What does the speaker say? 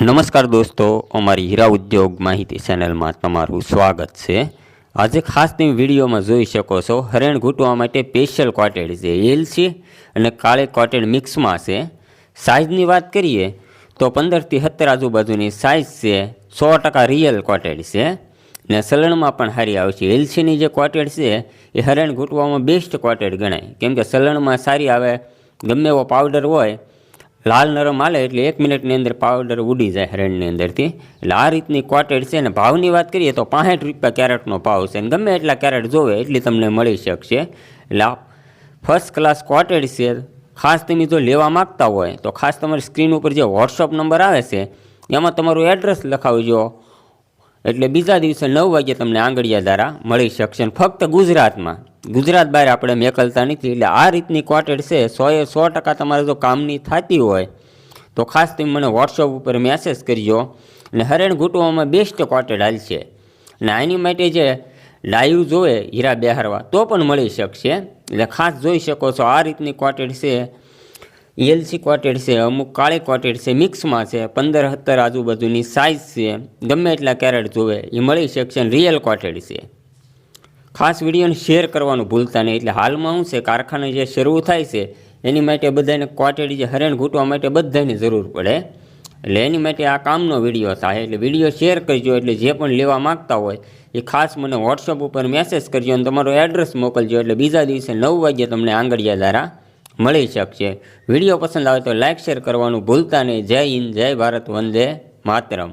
નમસ્કાર દોસ્તો, અમારી હીરા ઉદ્યોગ માહિતી ચેનલમાં તમારું સ્વાગત છે. આજે ખાસ તમે વિડીયોમાં જોઈ શકો છો, હરેણ ઘૂંટવા માટે સ્પેશિયલ કોટેડ છે એલ છે અને કાળે કોટેડ મિક્સમાં છે. સાઇઝની વાત કરીએ, તો પંદરથી સત્તર આજુબાજુની સાઇઝ છે, સો ટકા રિયલ કોટેડ છે. ને સલણમાં પણ સારી આવશે એલસીની જે કોટેડ છે, એ હરેણ ઘૂંટવામાં બેસ્ટ કોટેડ ગણાય. કેમ કે સલણમાં સારી આવે, ગમે એવો પાવડર હોય લાલ નરમ હાલે એટલે એક મિનિટની અંદર પાવડર ઉડી જાય હરણની અંદરથી. એટલે આ રીતની ક્વાટેડ છે અને ભાવની વાત કરીએ તો પાંસઠ રૂપિયા કેરેટનો ભાવ છે. અને ગમે એટલા કેરેટ જોવે એટલી તમને મળી શકશે. એટલે આ ફર્સ્ટ ક્લાસ ક્વાટેડ છે. ખાસ તમે જો લેવા માગતા હોય તો ખાસ તમારી સ્ક્રીન ઉપર જે વોટ્સઅપ નંબર આવે છે, એમાં તમારું એડ્રેસ લખાવજો. એટલે બીજા દિવસે નવ વાગે તમને આંગળિયા દ્વારા મળી શકશે. ફક્ત ગુજરાતમાં ગુજરાત બહાર આપણે મેકલતા નથી. એટલે આ રીતની કોટેડ છે, સોએ સો ટકા તમારે જો કામની થતી હોય, તો ખાસ તમે મને વોટ્સઅપ ઉપર મેસેજ કરજો. અને હરેણ ઘૂંટવામાં બેસ્ટ કોટેડ હાલશે અને આની માટે જે લાઈવ જોવે, હીરા બેહારવા, તો પણ મળી શકશે. એટલે ખાસ જોઈ શકો છો, આ રીતની કોટેડ છે. એલસી ક્વાટેડ છે, અમુક કાળી ક્વાટેડ છે મિક્સમાં છે, પંદર સત્તર આજુબાજુની સાઇઝ છે. ગમે એટલા કેરેટ જોવે, એ મળી શકશે અને રિયલ કોટેડ છે. ખાસ વિડીયોને શેર કરવાનું ભૂલતા નહીં. એટલે હાલમાં શું છે, કારખાને જે શરૂ થાય છે, એની માટે બધાને ક્વોટેડી જે હરણ ઘૂંટવા માટે બધાની જરૂર પડે. એટલે એની માટે આ કામનો વીડિયો થાય. એટલે વીડિયો શેર કરજો, એટલે જે પણ લેવા માગતા હોય, એ ખાસ મને વોટ્સઅપ ઉપર મેસેજ કરજો અને તમારો એડ્રેસ મોકલજો. એટલે બીજા દિવસે નવ વાગ્યે તમને આંગળીયા દ્વારા મળી શકશે. વીડિયો પસંદ આવે તો લાઇક શેર કરવાનું ભૂલતા નહીં. જય હિન્દ, જય ભારત, વંદે માતરમ.